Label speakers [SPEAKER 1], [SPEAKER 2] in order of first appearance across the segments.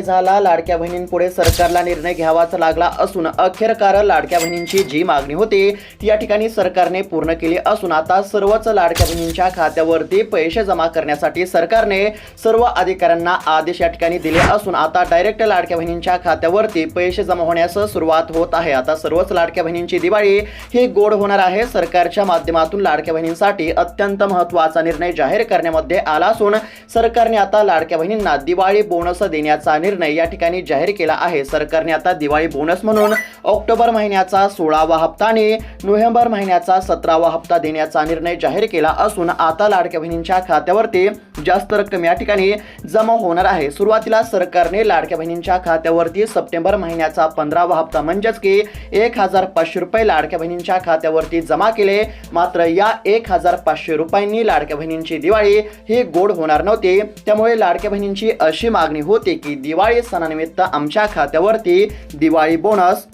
[SPEAKER 1] झाला. लाडक्या बहिणींपुढे सरकारला निर्णय घ्यावाच लागला असून अखेरकार लाडक्या बहिणींची जी मागणी होती ती या ठिकाणी सरकारने पूर्ण केली असून आता सर्वच लाडक्या बहिणींच्या खात्यावरती पैसे जमा करण्यासाठी सरकारने सर्व अधिकाऱ्यांना आदेश या ठिकाणी दिले असून आता डायरेक्ट लाडक्या बहिणींच्या खात्यावरती पैसे जमा होण्यास सुरुवात होत आहे. आता सर्वच लाडक्या बहिणींची दिवाळी ही गोड होणार आहे. सरकारच्या माध्यमातून लाडक्या बहिणींसाठी अत्यंत महत्त्वाचा निर्णय जाहीर करण्यामध्ये आला असून सरकारने आता लाडक्या बहिणींना दिवाळी बोनस देण्याचा निर्णय या ठिकाणी जाहीर केला आहे. सरकारने आता दिवाळी बोनस म्हणून ऑक्टोबर महिन्याचा सोळावा हप्ता आणि नोव्हेंबर महिन्याचा सतरावा हप्ता देण्याचा निर्णय जाहीर केला असून आता लाडक्या बहिणींच्या खात्यावरती जास्त रक्कम या ठिकाणी जमा होणार आहे. सुरुवातीला सरकारने लाडक्या बहिणींच्या खात्यावरती सप्टेंबर महिन्याचा पंधरावा हप्ता म्हणजेच की एक हजार पाचशे रुपये लाडक्या बहिणींच्या खात्यावरती जमा केले. मात्र या एक हजार पाचशे रुपयांनी लाडक्या बहिणींची दिवाळी ही गोड होणार नव्हती. त्यामुळे लाडक्या बहिणींची अशी मागणी होती की दिवाळी सणानिमित्त आमच्या खात्यावरती दिवाळी बोनस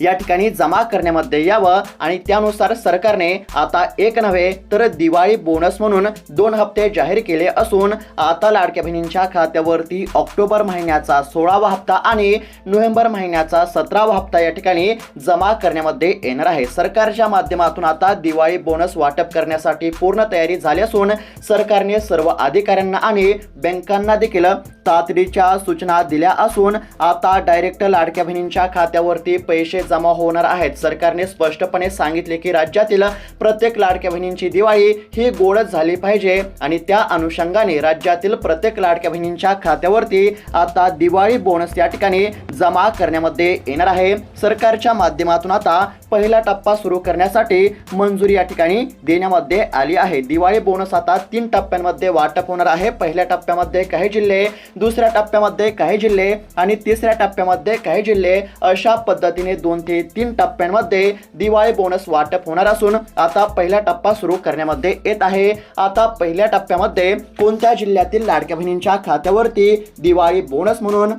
[SPEAKER 1] या ठिकाणी जमा करण्यामध्ये यावं आणि त्यानुसार सरकारने आता एक नव्हे तर दिवाळी बोनस म्हणून दोन हप्ते जाहीर केले असून आता लाडक्या बहिणींच्या खात्यावरती ऑक्टोबर महिन्याचा सोळावा हप्ता आणि नोव्हेंबर महिन्याचा सतरावा हप्ता या ठिकाणी जमा करण्यामध्ये येणार आहे. सरकारच्या माध्यमातून आता दिवाळी बोनस वाटप करण्यासाठी पूर्ण तयारी झाली असून सरकारने सर्व अधिकाऱ्यांना आणि बँकांना देखील तातडीच्या सूचना दिल्या असून आता डायरेक्ट लाडक्या बहिणींच्या खात्यावरती पैसे जमा होणार आहेत. सरकारने स्पष्टपणे सांगितले की राज्यातील प्रत्येक लाडक्या बहिणींची दिवाळी ही गोडच झाली पाहिजे आणि त्या अनुषंगाने राज्यातील प्रत्येक लाडक्या बहिणींच्या खात्यावरती आता दिवाळी बोनस या ठिकाणी जमा करण्यामध्ये येणार आहे. सरकारच्या माध्यमातून आता पहिला टप्पा सुरू करण्यासाठी मंजुरी या ठिकाणी देण्यामध्ये आली आहे. दिवाळी बोनस आता तीन टप्प्यांमध्ये वाटप होणार आहे. पहिल्या टप्प्यामध्ये काही जिल्हे दुसऱ्या टप्प्यामध्ये काही जिल्हे आणि तिसऱ्या टप्प्यामध्ये काही जिल्हे अशा पद्धतीने दोन ते तीन टप्प्यांमध्ये दिवाळी बोनस वाटप होणार असून आता पहिला टप्पा सुरू करण्यामध्ये येत आहे. आता पहिल्या टप्प्यामध्ये कोणत्या जिल्ह्यातील लाडक्या बहिणींच्या खात्यावरती दिवाळी बोनस म्हणून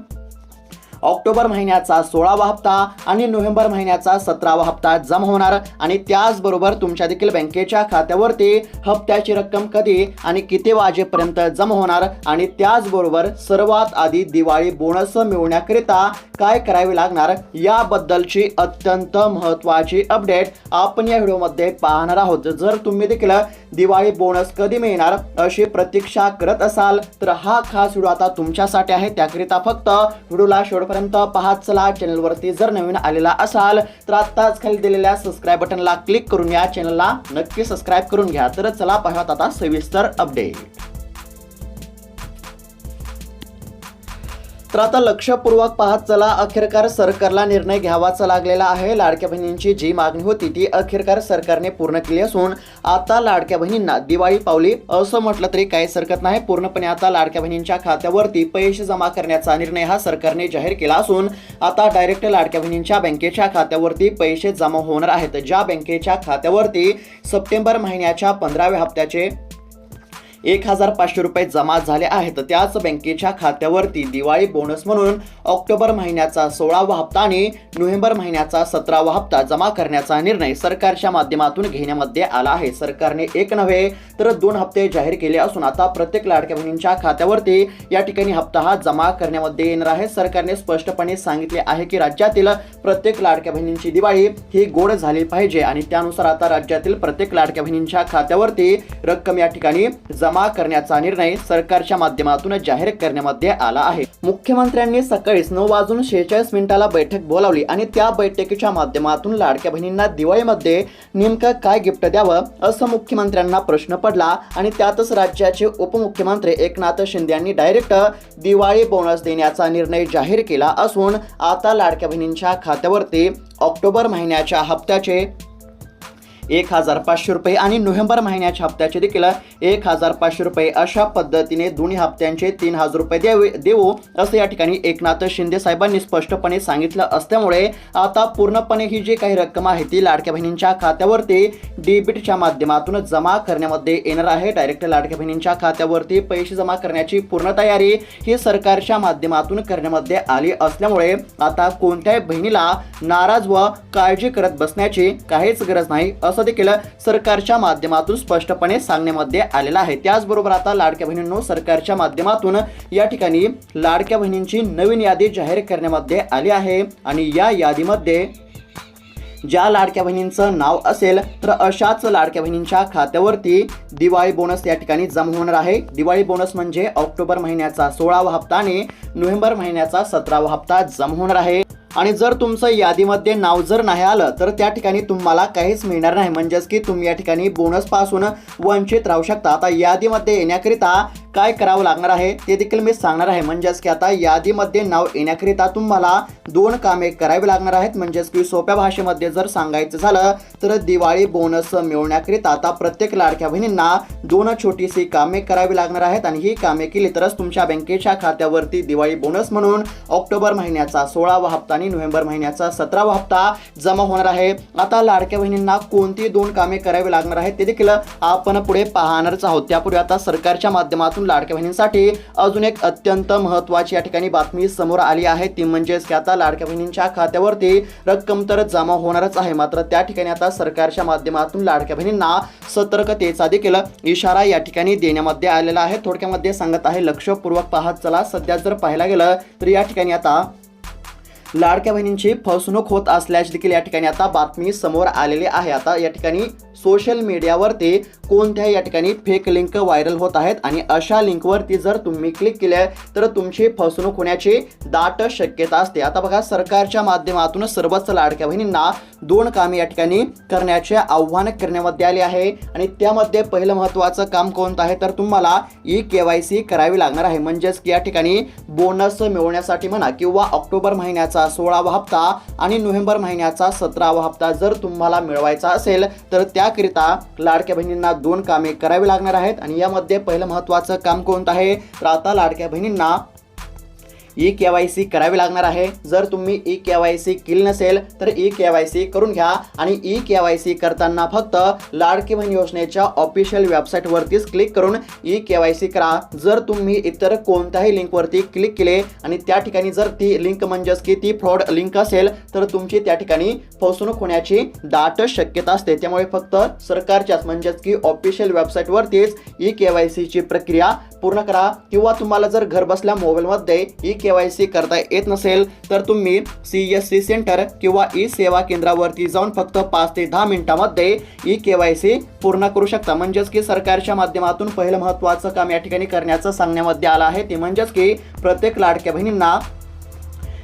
[SPEAKER 1] ऑक्टोबर महिन्याचा सोळावा हप्ता आणि नोव्हेंबर महिन्याचा सतरावा हप्ता जमा होणार. आणि त्याचबरोबर तुमच्या देखील बँकेच्या खात्यावरती हप्त्याची रक्कम कधी आणि किती वाजेपर्यंत जमा होणार. आणि त्याचबरोबर सर्वात आधी दिवाळी बोनस मिळवण्याकरिता काय करावे लागणार याबद्दलची अत्यंत महत्त्वाची अपडेट आपण या व्हिडिओमध्ये पाहणार आहोत. जर तुम्ही देखील दिवाळी बोनस कधी मिळणार अशी प्रतीक्षा करत असाल तर हा खास व्हिडिओ आता तुमच्यासाठी आहे. त्याकरिता फक्त व्हिडिओला शेवटपर्यंत पाहत चला. चॅनलवरती जर नवीन आलेला असाल तर आत्ताच खाली दिलेल्या सबस्क्राईब बटनला क्लिक करून या चॅनलला नक्की सबस्क्राईब करून घ्या. तर चला पाहूयात आता सविस्तर अपडेट तर आता लक्षपूर्वक पाहत चला अखेरकार सरकारला निर्णय घ्यावाचा लागलेला आहे. लाडक्या बहिणींची जी मागणी होती ती अखेरकार सरकारने पूर्ण केली असून आता लाडक्या बहिणींना दिवाळी पावली असं म्हटलं तरी काहीच हरकत नाही. पूर्णपणे आता लाडक्या बहिणींच्या खात्यावरती पैसे जमा करण्याचा निर्णय हा सरकारने जाहीर केला असून आता डायरेक्ट लाडक्या बहिणींच्या बँकेच्या खात्यावरती पैसे जमा होणार आहेत. ज्या बँकेच्या खात्यावरती सप्टेंबर महिन्याच्या पंधराव्या हप्त्याचे एक हजार पाचशे रुपये जमा झाले आहेत. त्याच बँकेच्या खात्यावरती दिवाळी बोनस म्हणून ऑक्टोबर महिन्याचा सोळावा हप्ता आणि नोव्हेंबर महिन्याचा सतरावा हप्ता जमा करण्याचा निर्णय सरकारच्या माध्यमातून घेण्यामध्ये आला आहे. सरकारने एक नव्हे तर दोन हप्ते जाहीर केले असून आता प्रत्येक लाडक्या बहिणींच्या खात्यावरती या ठिकाणी हप्ता हा जमा करण्यामध्ये येणार आहे. सरकारने स्पष्टपणे सांगितले आहे की राज्यातील प्रत्येक लाडक्या बहिणींची दिवाळी ही गोड झाली पाहिजे आणि त्यानुसार आता राज्यातील प्रत्येक लाडक्या बहिणींच्या खात्यावरती रक्कम या ठिकाणी जमा करण्याचा निर्णय सरकारच्या माध्यमातून जाहीर करण्यामध्ये आला आहे. मुख्यमंत्र्यांनी सकाळीच नऊ वाजून शेहेचाळीस मिनिटाला बैठक बोलावली आणि त्या बैठकीच्या माध्यमातून लाडक्या बहिणींना दिवाळीमध्ये नेमकं काय गिफ्ट द्यावं असं मुख्यमंत्र्यांना प्रश्न पडला आणि त्यातच राज्याचे उपमुख्यमंत्री एकनाथ शिंदे यांनी डायरेक्ट दिवाळी बोनस देण्याचा निर्णय जाहीर केला असून आता लाडक्या बहिणींच्या खात्यावरती ऑक्टोबर महिन्याच्या हप्त्याचे एक हजार पाचशे रुपये आणि नोव्हेंबर महिन्याच्या हप्त्याचे देखील एक हजार पाचशे रुपये अशा पद्धतीने दोन्ही हप्त्यांचे तीन हजार रुपये द्यावे देऊ असं या ठिकाणी एकनाथ शिंदे साहेबांनी स्पष्टपणे सांगितलं असल्यामुळे आता पूर्णपणे ही जी काही रक्कम आहे ती लाडक्या बहिणींच्या खात्यावरती डेबिटच्या माध्यमातून जमा करण्यामध्ये येणार आहे. डायरेक्ट लाडक्या बहिणींच्या खात्यावरती पैसे जमा करण्याची पूर्ण तयारी ही सरकारच्या माध्यमातून करण्यामध्ये आली असल्यामुळे आता कोणत्याही बहिणीला नाराज व काळजी करत बसण्याची काहीच गरज नाही असं असं देखील सरकारच्या माध्यमातून स्पष्टपणे सांगण्यामध्ये आलेलं आहे. त्याचबरोबर आता लाडक्या बहिणींनो सरकारच्या माध्यमातून या ठिकाणी लाडक्या बहिणींची नवीन यादी जाहीर करण्यामध्ये आली आहे. आणि या यादीमध्ये ज्या लाडक्या बहिणींचं नाव असेल तर अशाच लाडक्या बहिणींच्या खात्यावरती दिवाळी बोनस या ठिकाणी जमा होणार आहे. दिवाळी बोनस म्हणजे ऑक्टोबर महिन्याचा सोळावा हप्ता आणि नोव्हेंबर महिन्याचा सतरावा हप्ता जमा होणार आहे. आणि जर तुमचं यादीमध्ये नाव जर नाही आलं तर त्या ठिकाणी तुम्हाला काहीच मिळणार नाही. म्हणजेच की तुम्ही या ठिकाणी बोनसपासून वंचित राहू शकता. आता यादीमध्ये येण्याकरिता काय करावं लागणार आहे ते देखील मी सांगणार आहे. म्हणजेच की आता यादीमध्ये नाव येण्याकरिता तुम्हाला दोन कामे करावी लागणार आहेत. म्हणजेच की सोप्या भाषेमध्ये जर सांगायचं झालं तर दिवाळी बोनस मिळवण्याकरिता आता प्रत्येक लाडक्या बहिणींना दोन छोटीशी कामे करावी लागणार आहेत. आणि ही कामे केली तरच तुमच्या बँकेच्या खात्यावरती दिवाळी बोनस म्हणून ऑक्टोबर महिन्याचा सोळावा हप्ता आणि नोव्हेंबर महिन्याचा सतरावा हप्ता जमा होणार आहे. आता लाडक्या बहिणींना कोणती दोन कामे करावी लागणार आहेत ते देखील आपण पुढे पाहणारच आहोत. त्यापूर्वी आता सरकारच्या माध्यमातून लाडक्या बहिणींसाठी अजून एक अत्यंत महत्त्वाची या ठिकाणी बातमी समोर आली आहे. ती म्हणजेच की आता लाडक्या बहिणींच्या खात्यावरती रक्कम तर जमा होणारच आहे. मात्र त्या ठिकाणी आता सरकारच्या माध्यमातून लाडक्या बहिणींना सतर्कतेचा देखील इशारा या ठिकाणी देण्यामध्ये आलेला आहे. थोडक्यामध्ये सांगत आहे लक्षपूर्वक पाहत चला. सध्या जर पाहायला गेलं तर या ठिकाणी आता लाडक्या बहिणींची फसवणूक होत असल्याची देखील या ठिकाणी आता बातमी समोर आलेली आहे. आता या ठिकाणी सोशल मीडियावरती कोणत्याही या ठिकाणी फेक लिंक व्हायरल होत आहेत आणि अशा लिंकवरती जर तुम्ही क्लिक केल्या तर तुमची फसवणूक होण्याची दाट शक्यता असते. आता बघा सरकारच्या माध्यमातून सर्वच लाडक्या बहिणींना दोन कामे या ठिकाणी करण्याचे आव्हान करण्यामध्ये आले आहे. आणि त्यामध्ये पहिलं महत्त्वाचं काम कोणतं आहे? तर तुम्हाला ई के वाय सी करावी लागणार आहे. म्हणजेच की या ठिकाणी बोनस मिळवण्यासाठी म्हणा किंवा ऑक्टोबर महिन्याचा सोळावा हप्ता आणि नोव्हेंबर महिन्याचा सतरावा हप्ता जर तुम्हाला मिळवायचा असेल तर त्या त्याकरिता लाडक्या बहिणींना दोन कामे करावी लागणार आहेत. आणि यामध्ये पहिलं महत्त्वाचं काम कोणतं आहे? तर आता लाडक्या बहिणींना ई के वाय सी करावी लागणार आहे. जर तुम्ही ई के वाय सी केली नसेल तर ई के वाय सी करून घ्या आणि ई के वाय सी करताना फक्त लाडकी बहीण योजनेच्या ऑफिशियल वेबसाईटवरतीच क्लिक करून ई के वाय सी करा. जर तुम्ही इतर कोणत्याही लिंकवरती क्लिक केले आणि त्या ठिकाणी जर ती लिंक म्हणजेच की ती फ्रॉड लिंक असेल तर तुमची त्या ठिकाणी फसवणूक होण्याची दाट शक्यता असते. त्यामुळे फक्त सरकारच्याच म्हणजेच की ऑफिशियल वेबसाईटवरतीच ई के वाय सीची प्रक्रिया पूर्ण करा. किंवा तुम्हाला जर घर बसल्या मोबाईलमध्ये ई के वाय सी करता येत नसेल तर तुम्ही सी एस सी सेंटर किंवा ई सेवा केंद्रावरती जाऊन फक्त पाच ते दहा मिनिटामध्ये ई के वाय सी पूर्ण करू शकता. म्हणजेच की सरकारच्या माध्यमातून पहिलं महत्त्वाचं काम या ठिकाणी करण्याचं सांगण्यामध्ये आलं आहे. ते म्हणजेच की प्रत्येक लाडक्या बहिणींना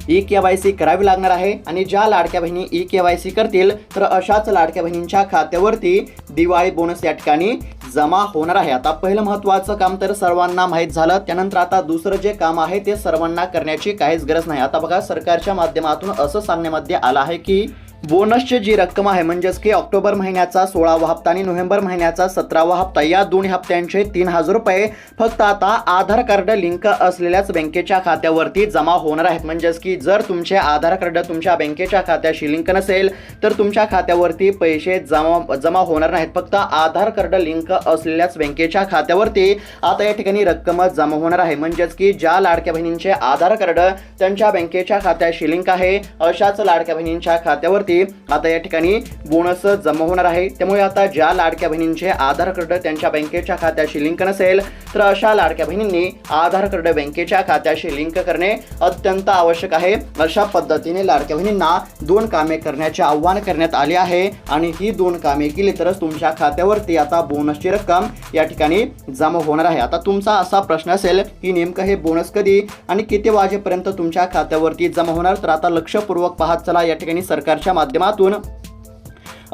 [SPEAKER 1] ई के वाय सी करावी लागणार आहे आणि ज्या लाडक्या बहिणी ई के वाय सी करतील तर अशाच लाडक्या बहिणींच्या खात्यावरती दिवाळी बोनस या ठिकाणी जमा होणार आहे. आता पहिलं महत्त्वाचं काम तर सर्वांना माहीत झालं. त्यानंतर आता दुसरं जे काम आहे ते सर्वांना करण्याची काहीच गरज नाही. आता बघा सरकारच्या माध्यमातून असं सांगण्यामध्ये आलं आहे की बोनसची जी रक्कम आहे म्हणजेच की ऑक्टोबर महिन्याचा सोळावा हप्ता आणि नोव्हेंबर महिन्याचा सतरावा हप्ता या दोन हप्त्यांचे तीन हजार रुपये फक्त आता आधार कार्ड लिंक असलेल्याच बँकेच्या खात्यावरती जमा होणार आहेत. म्हणजेच की जर तुमचे आधार कार्ड तुमच्या बँकेच्या खात्याशी लिंक नसेल तर तुमच्या खात्यावरती पैसे जमा जमा होणार नाहीत. फक्त आधार कार्ड लिंक असलेल्याच बँकेच्या खात्यावरती आता या ठिकाणी रक्कम जमा होणार आहे. म्हणजेच की ज्या लाडक्या बहिणींचे आधार कार्ड त्यांच्या बँकेच्या खात्याशी लिंक आहे अशाच लाडक्या बहिणींच्या खात्यावरती आता या ठिकाणी बोनस जमा होणार आहे. त्यामुळे आता ज्या लाडक्या बहिणींचे आधार कार्ड त्यांच्या बँकेच्या खात्याशी लिंक नसेल तर अशा लाडक्या बहिणींनी आधार कार्ड बँकेच्या खात्याशी लिंक करणे अत्यंत आवश्यक आहे. अशा पद्धतीने लाडक्या बहिणींना दोन कामे करण्याचे आव्हान करण्यात आले आहे. आणि ही दोन कामे केली तरच तुमच्या खात्यावरती आता बोनसची रक्कम या ठिकाणी जमा होणार आहे. आता तुमचा असा प्रश्न असेल की नेमकं हे बोनस कधी आणि किती वाजेपर्यंत तुमच्या खात्यावरती जमा होणार? तर आता लक्षपूर्वक पाहत चला. या ठिकाणी सरकारच्या माध्यमातून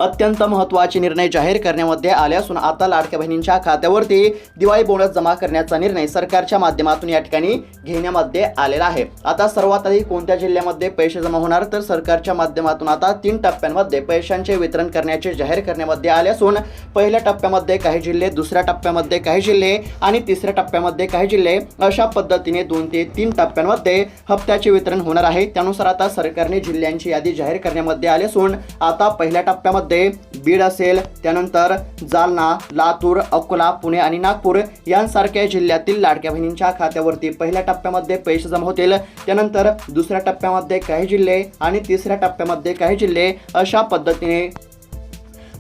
[SPEAKER 1] अत्यंत महत्त्वाचे निर्णय जाहीर करण्यामध्ये आले असून आता लाडक्या बहिणींच्या खात्यावरती दिवाळी बोनस जमा करण्याचा निर्णय सरकारच्या माध्यमातून या ठिकाणी घेण्यामध्ये आलेला आहे. आता सर्वात आधी कोणत्या जिल्ह्यामध्ये पैसे जमा होणार? तर सरकारच्या माध्यमातून आता तीन टप्प्यांमध्ये पैशांचे वितरण करण्याचे जाहीर करण्यामध्ये आले असून पहिल्या टप्प्यामध्ये काही जिल्हे दुसऱ्या टप्प्यामध्ये काही जिल्हे आणि तिसऱ्या टप्प्यामध्ये काही जिल्हे अशा पद्धतीने दोन ते तीन टप्प्यांमध्ये हप्त्याचे वितरण होणार आहे. त्यानुसार आता सरकारने जिल्ह्यांची यादी जाहीर करण्यामध्ये आली असून आता पहिल्या टप्प्यामध्ये बीड असेल त्यानंतर जालना लातूर अकोला पुणे आणि नागपूर यांसारख्या जिल्ह्यातील लाडक्या बहिणींच्या खात्यावरती पहिल्या टप्प्यामध्ये पैसे जमा होतील. त्यानंतर दुसऱ्या टप्प्यामध्ये काही जिल्हे आणि तिसऱ्या टप्प्यामध्ये काही जिल्हे अशा पद्धतीने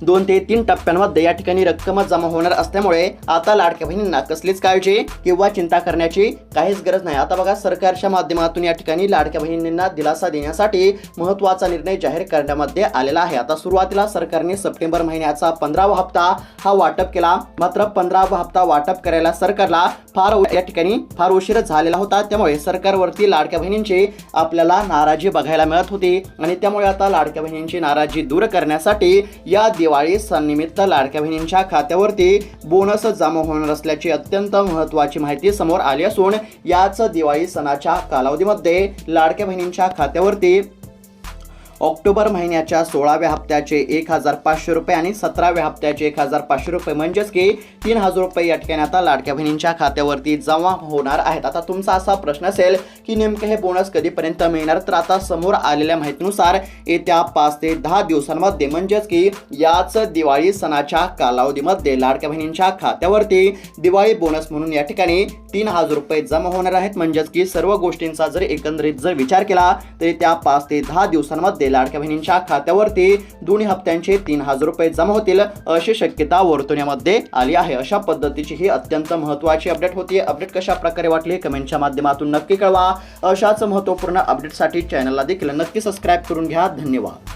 [SPEAKER 1] दोन ते तीन टप्प्यांमध्ये या ठिकाणी रक्कम जमा होणार असल्यामुळे आता लाडक्या बहिणींना कसलीच काळजी किंवा चिंता करण्याची काहीच गरज नाही. आता बघा सरकारच्या माध्यमातून या ठिकाणी लाडक्या बहिणींना दिलासा देण्यासाठी महत्त्वाचा निर्णय जाहीर करण्यामध्ये आलेला आहे. आता सुरुवातीला सरकारने सप्टेंबर महिन्याचा पंधरावा हप्ता हा वाटप केला. मात्र पंधरावा हप्ता वाटप करायला सरकारला फार उ- या ठिकाणी फार उशीर झालेला होता. त्यामुळे सरकारवरती लाडक्या बहिणींची आपल्याला नाराजी बघायला मिळत होती आणि त्यामुळे आता लाडक्या बहिणींची नाराजी दूर करण्यासाठी या दिवाळी सणनिमित्त लाडक्या बहिणींच्या खात्यावरती बोनस जमा होणार असल्याची अत्यंत महत्त्वाची माहिती समोर आली असून याच दिवाळी सणाच्या कालावधीमध्ये लाडक्या बहिणींच्या खात्यावरती ऑक्टोबर महिन्याच्या सोळाव्या हप्त्याचे एक हजार पाचशे रुपये आणि सतराव्या हप्त्याचे एक हजार पाचशे रुपये. म्हणजेच की तीन हजार रुपये या ठिकाणी आता लाडक्या बहिणींच्या खात्यावरती जमा होणार आहेत. आता तुमचा असा प्रश्न असेल की नेमके हे बोनस कधीपर्यंत मिळणार? तर आता समोर आलेल्या माहितीनुसार येत्या पाच ते दहा दिवसांमध्ये म्हणजेच की याच दिवाळी सणाच्या कालावधीमध्ये लाडक्या बहिणींच्या खात्यावरती दिवाळी बोनस म्हणून या ठिकाणी तीन हजार रुपये जमा होणार आहेत. म्हणजेच की सर्व गोष्टींचा जर एकंदरीत जर विचार केला तर त्या पाच ते दहा दिवसांमध्ये लाडक्या बहिणींच्या खात्यावरती दोन्ही हप्त्यांचे तीन हजार रुपये जमा होतील अशी शक्यता वर्तुण्यामध्ये आली आहे. अशा पद्धतीची ही अत्यंत महत्त्वाची अपडेट होती. अपडेट कशा प्रकारे वाटली? कमेंटच्या माध्यमातून नक्की कळवा. अशाच महत्त्वपूर्ण अपडेटसाठी चॅनलला देखील नक्की सबस्क्राईब करून घ्या. धन्यवाद.